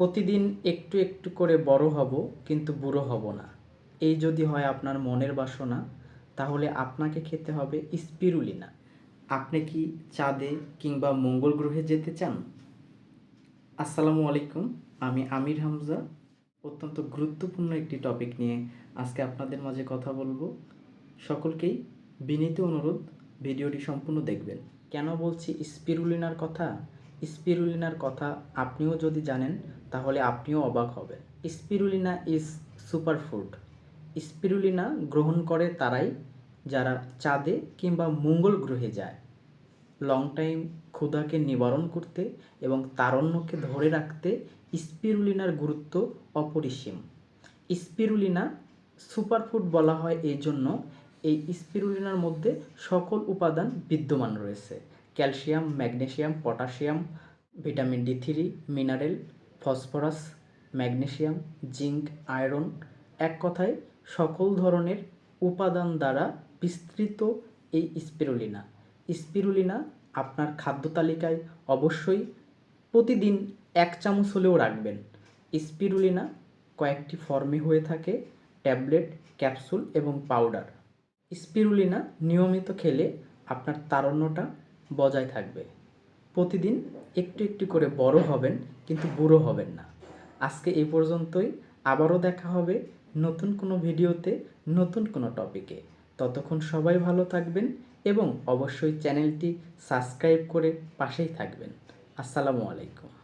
প্রতিদিন একটু একটু করে বড় হব, কিন্তু বুড়ো হব না। এই যদি হয় আপনার মনের বাসনা, তাহলে আপনাকে খেতে হবে স্পিরুলিনা। আপনি কি চাঁদে কিংবা মঙ্গল গ্রহে যেতে চান? আসসালামু আলাইকুম, আমি আমির হামজা। অত্যন্ত গুরুত্বপূর্ণ একটি টপিক নিয়ে আজকে আপনাদের মাঝে কথা বলব। সকলকেই বিনীত অনুরোধ, ভিডিওটি সম্পূর্ণ দেখবেন। কেন বলছি স্পিরুলিনার কথা? স্পিরুলিনার কথা আপনিও যদি জানেন, তাহলে আপনিও অবাক হবেন। স্পিরুলিনা ইজ সুপারফুড স্পিরুলিনা গ্রহণ করে তারাই যারা চাঁদে কিংবা মঙ্গল গ্রহে যায়। লং টাইম ক্ষুধাকে নিবারণ করতে এবং তারণ্যকে ধরে রাখতে স্পিরুলিনার গুরুত্ব অপরিসীম। স্পিরুলিনা সুপারফুড বলা হয় এই জন্য এই স্পিরুলিনার মধ্যে সকল উপাদান বিদ্যমান রয়েছে। Calcium, magnesium potassium vitamin D three, mineral, phosphorus, magnesium, zinc, iron এক কথায় সকল ধরনের উপাদান দ্বারা বিস্তৃত এই স্পিরুলিনা। স্পিরুলিনা আপনার খাদ্য তালিকায় অবশ্যই প্রতিদিন এক চামচ হলেও রাখবেন। স্পিরুলিনা কয়েকটি ফর্মে হয়ে থাকে, ট্যাবলেট, ক্যাপসুল এবং পাউডার। স্পিরুলিনা নিয়মিত খেলে আপনার তারণ্যটা বজায় থাকবে। প্রতিদিন একটু একটু করে বড় হবেন, কিন্তু বুড়ো হবেন না। আজকে এই পর্যন্তই। আবারও দেখা হবে নতুন কোনো ভিডিওতে, নতুন কোনো টপিকে। ততক্ষণ সবাই ভালো থাকবেন এবং অবশ্যই চ্যানেলটি সাবস্ক্রাইব করে পাশেই থাকবেন। আসসালামু আলাইকুম।